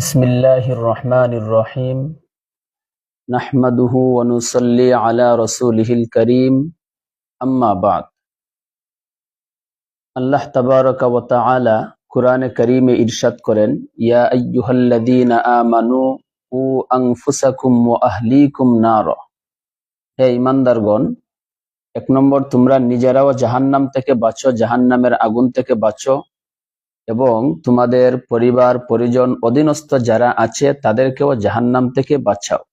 بسم الله الرحمن الرحيم نحمده ونصلي على رسوله الكريم أما بعد আল্লাহ তাবারক ওয়া তাআলা কোরআনে কারীমে ইরশাদ করেন ইয়া আইয়ুহাল্লাযীনা আমানু উ আনফুসাকুম ওয়া আহলিকুম নার হে ঈমানদারগণ এক নম্বর তোমরা নিজেরাও জাহান্নাম থেকে বাঁচো জাহান্নামের আগুন থেকে বাঁচো এবং তোমাদের পরিবার, পরিজন, অধীনস্থ যারা আছে, তাদেরকেও জাহান্নাম থেকে বাঁচাও।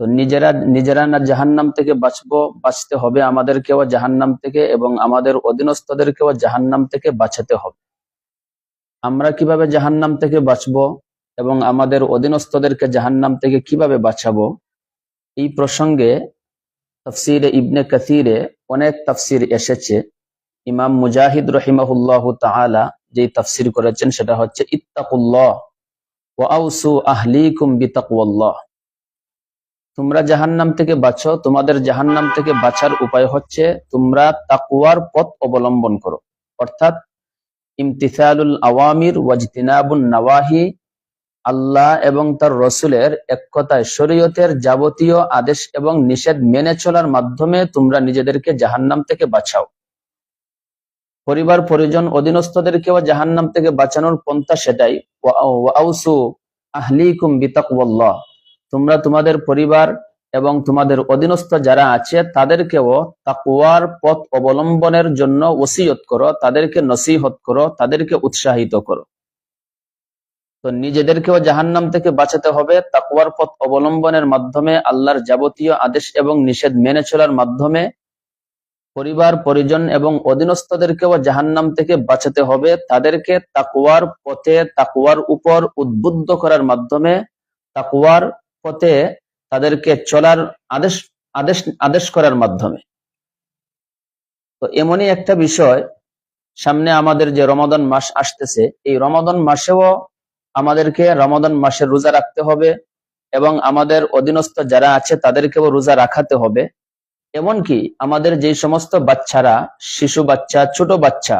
তো নিজেরা নিজেরা না জাহান্নাম থেকে বাঁচবো, বাঁচতে হবে আমাদেরকেও জাহান্নাম থেকে এবং আমাদের অধীনস্থদেরকেও জাহান্নাম থেকে বাঁচাতে হবে। আমরা কীভাবে জাহান্নাম থেকে বাঁচবো এবং আমাদের অধীনস্থদেরকে জাহান্নাম থেকে কীভাবে বাঁচাবো? এই প্রসঙ্গে তফসিরে ইবনে কাসিরে অনেক তফসির এসেছে। ইমাম মুজাহিদ রহিমাহুল্লাহ তাআলা যে তাফসির করেছেন, সেটা হচ্ছে, ইত্তাকুল্লাহ আউসু আহলিকুম বিতাকওয়াল্লাহ তোমরা জাহান্নাম থেকে বাঁচো, তোমাদের জাহান্নাম থেকে বাঁচার উপায় হচ্ছে, তোমরা তাকুয়ার পথ অবলম্বন করো। অর্থাৎ, ইমতিসালুল আওয়ামির ওয়াজতিনাবুন নাওয়াহি, আল্লাহ এবং তার রসুলের এক কথায় শরীয়তের যাবতীয় আদেশ এবং নিষেধ মেনে চলার মাধ্যমে তোমরা নিজেদেরকে জাহান্নাম থেকে বাঁচাও। পরিবার, পরিজন, অধীনস্থদেরকেও জাহান্নাম থেকে বাঁচানোর পন্থা সেটাই। তোমরা তোমাদের পরিবার এবং তোমাদের অধীনস্থ যারা আছে, তাদেরকেও তাকুয়ার পথ অবলম্বনের জন্য ওসিয়ত করো, তাদেরকে নসিহত করো, তাদেরকে উৎসাহিত করো। তো নিজেদেরকেও জাহান্নাম থেকে বাঁচাতে হবে। তাকুয়ার পথ অবলম্বনের মাধ্যমে আল্লাহর যাবতীয় আদেশ এবং নিষেধ মেনে চলার মাধ্যমে পরিবার, পরিজন এবং অধীনস্থদেরকেও জাহান্নাম থেকে বাঁচাতে হবে। তাদেরকে তাকুয়ার পথে তাকুয়ার উপর উদ্বুদ্ধ করার মাধ্যমে তাকুয়ার পথে তাদেরকে চলার আদেশ আদেশ আদেশ করার মাধ্যমে। তো এমনই একটা বিষয় সামনে আমাদের যে রমাদন মাস আসতেছে, এই রমাদন মাসেও আমাদেরকে রমাদন মাসে রোজা রাখতে হবে এবং আমাদের অধীনস্থ যারা আছে তাদেরকেও রোজা রাখাতে হবে। এমনকি আমাদের যে সমস্ত বাচ্চারা, শিশু বাচ্চা, ছোট বাচ্চা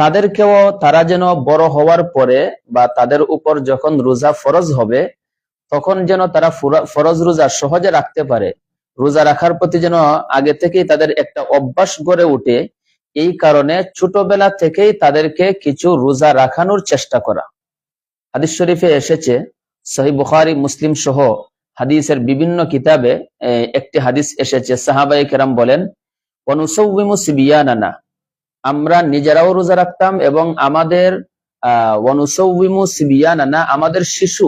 তাদেরকেও তারা যেন বড় হওয়ার পরে বা তাদের উপর যখন রোজা ফরজ হবে, তখন যেন তারা ফরজ রোজা সহজে রাখতে পারে। রোজা রাখার প্রতি যেন আগে থেকেই তাদের একটা অভ্যাস গড়ে উঠে এই কারণে ছোটবেলা থেকেই তাদেরকে কিছু রোজা রাখানোর চেষ্টা করা। হাদিস শরীফে এসেছে সহি বুখারি, মুসলিম সহ হাদিসের বিভিন্ন কিতাবে একটি হাদিস এসেছে সাহাবাই কেরাম বলেন আমরা নিজেরাও রোজা রাখতাম এবং আমাদের আমাদের শিশু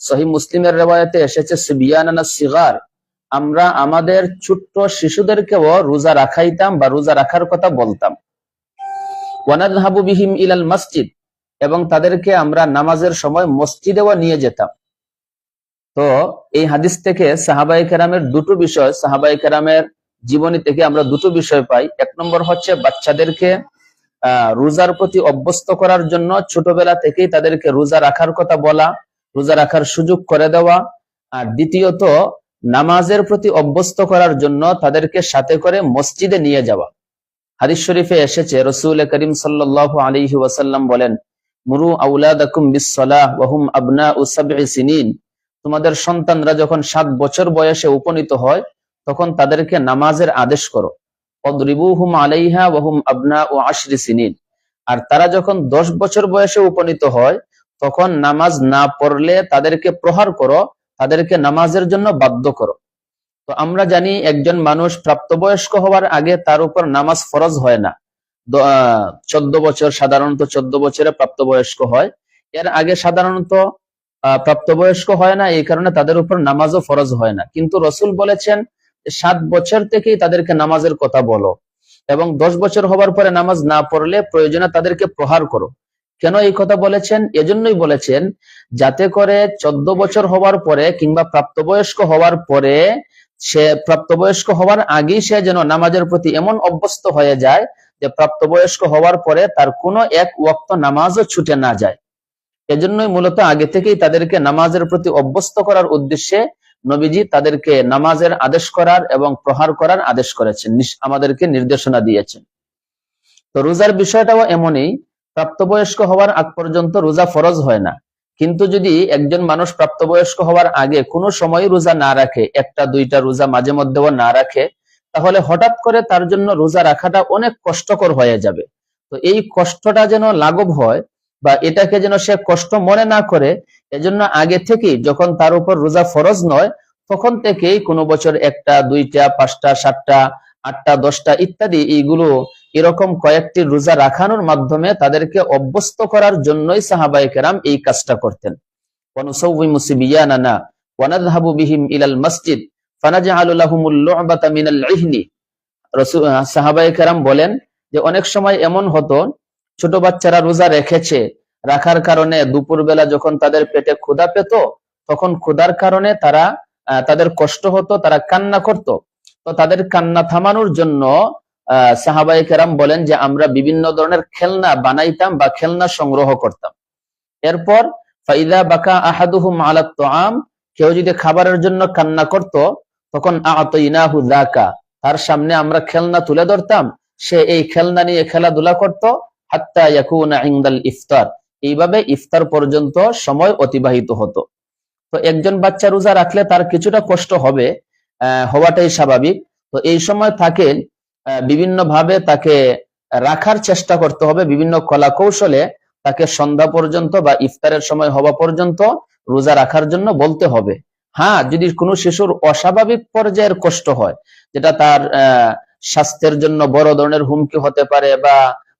সহি মুসলিমের রেওয়ায়তে এসেছে, সিবিয়ানানা সিগার আমরা আমাদের ছোট্ট শিশুদেরকেও রোজা রাখাইতাম বা রোজা রাখার কথা বলতাম। ওয়ানাদহাবু বিহিম ইলাল মসজিদ এবং তাদেরকে আমরা নামাজের সময় মসজিদেও নিয়ে যেতাম। তো এই হাদিস থেকে সাহাবাই কেরামের দুটো বিষয় সাহাবাই কেরামের জীবনী থেকে আমরা দুটো বিষয় পাই। এক নম্বর হচ্ছে বাচ্চাদেরকে রোজার প্রতি অভ্যস্ত করার জন্য ছোটবেলা থেকেই তাদেরকে রোজা রাখার কথা বলা, রোজা রাখার সুযোগ করে দেওয়া। আর দ্বিতীয়ত, নামাজের প্রতি অভ্যস্ত করার জন্য তাদেরকে সাথে করে মসজিদে নিয়ে যাওয়া। হাদিস শরীফে এসেছে, রসুল করিম সাল্লাহ আলী ওয়াসাল্লাম বলেন, মুরু আউলাদাকুম বিসলাহ আবনা উসাবঈ সিনিন। তোমাদের সন্তানরা যখন সাত বছর বয়সে উপনীত হয়, তখন তাদেরকে নামাজের আদেশ করো। আর তারা যখন দশ বছর বয়সে উপনীত হয়, তখন নামাজ না পড়লে তাদেরকে প্রহার করো, তাদেরকে নামাজের জন্য বাধ্য করো। তো আমরা জানি একজন মানুষ প্রাপ্তবয়স্ক হওয়ার আগে তার উপর নামাজ ফরজ হয় না। চোদ্দ বছর, সাধারণত চোদ্দ বছরে প্রাপ্তবয়স্ক হয়। এর আগে সাধারণত প্রাপ্তবয়স্ক হয় না, এই কারণে তাদের উপর নামাজও ফরজ হয় না। কিন্তু রসুল বলেছেন, সাত বছর থেকেই তাদেরকে নামাজের কথা বলো এবং দশ বছর হবার পরে নামাজ না পড়লে প্রয়োজনে তাদেরকে প্রহার করো। কেন এই কথা বলেছেন? এজন্যই বলেছেন, যাতে করে চোদ্দ বছর হওয়ার পরে কিংবা প্রাপ্তবয়স্ক হওয়ার পরে সে, প্রাপ্তবয়স্ক হওয়ার আগেই সে যেন নামাজের প্রতি এমন অভ্যস্ত হয়ে যায় যে প্রাপ্তবয়স্ক হওয়ার পরে তার কোনো এক ওয়াক্ত নামাজও ছুটে না যায়। এজন্যই মূলত আগে থেকেই তাদেরকে নামাজের প্রতি অভ্যস্ত করার উদ্দেশ্যে নবীজি তাদেরকে নামাজের আদেশ করার এবং প্রহার করার আদেশ করেছেন আমাদেরকে নির্দেশনা দিয়েছেন। তো রোজার বিষয়টাও এমনই, প্রাপ্তবয়স্ক হওয়ার আগ পর্যন্ত রোজা ফরজ হয় না। কিন্তু যদি একজন মানুষ প্রাপ্তবয়স্ক হওয়ার আগে কোনো সময় রোজা না রাখে, একটা, দুইটা রোজা মাঝে মধ্যেও না রাখে, তাহলে হঠাৎ করে তার জন্য রোজা রাখাটা অনেক কষ্টকর হয়ে যাবে। তো এই কষ্টটা যেন লাঘব হয় বা এটাকে যেন সে কষ্ট মনে না করে, এজন্য আগে থেকেই যখন তার উপর রোজা ফরজ নয়, তখন থেকেই কোনো বছর একটা, দুইটা, পাঁচটা, সাতটা, আটটা, দশটা ইত্যাদি এইগুলো এরকম কয়েকটি রোজা রাখানোর মাধ্যমে তাদেরকে অভ্যস্ত করার জন্যই সাহাবাই কেরাম এই কাজটা করতেন। ইলাল কেরাম বলেন যে, অনেক সময় এমন হতো ছোট বাচ্চারা রোজা রেখেছে, রাখার কারণে দুপুরবেলা যখন তাদের পেটে ক্ষুধা পেত, তখন ক্ষুধার কারণে তারা তাদের কষ্ট হতো, তারা কান্না করত। তো তাদের কান্না থামানোর জন্য সাহাবাই কেরাম বলেন যে আমরা বিভিন্ন ধরনের খেলনা বানাইতাম বা খেলনা সংগ্রহ করতাম। এরপর, ফাইদা বাকা আহাদুহুম আলাত তোআম কেউ যদি খাবারের জন্য কান্না করত, তখন আতইনাহু যাকা, তার সামনে আমরা খেলনা তুলে ধরতাম। সে এই খেলনা নিয়ে খেলাধুলা করত ইফতার। এইভাবে ইফতার পর্যন্ত সময় অতিবাহিত হতো। তো একজন বাচ্চা রোজা রাখলে তার কিছুটা কষ্ট হবে হওয়াটাই স্বাভাবিক। তো এই সময় তাকে বিভিন্ন ভাবে তাকে রাখার চেষ্টা করতে হবে। বিভিন্ন কলা কৌশলে তাকে সন্ধ্যা পর্যন্ত বা ইফতারের সময় হওয়া পর্যন্ত রোজা রাখার জন্য বলতে হবে। হ্যাঁ যদি কোনো শিশুর অস্বাভাবিক পর্যায়ের কষ্ট হয়, যেটা তার স্বাস্থ্যের জন্য বড় ধরনের হুমকি হতে পারে বা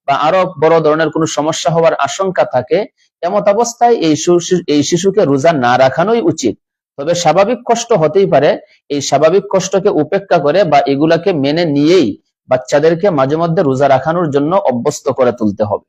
বা আরও বড় ধরনের কোনো সমস্যা হওয়ার আশঙ্কা থাকে, এমত অবস্থায় এই এই শিশুকে রোজা না রাখানোই উচিত। তবে স্বাভাবিক কষ্ট হতেই পারে, এই স্বাভাবিক কষ্টকে উপেক্ষা করে বা এগুলাকে মেনে নিয়েই বাচ্চাদেরকে মাঝে মধ্যে রোজা রাখানোর জন্য অভ্যস্ত করে তুলতে হবে।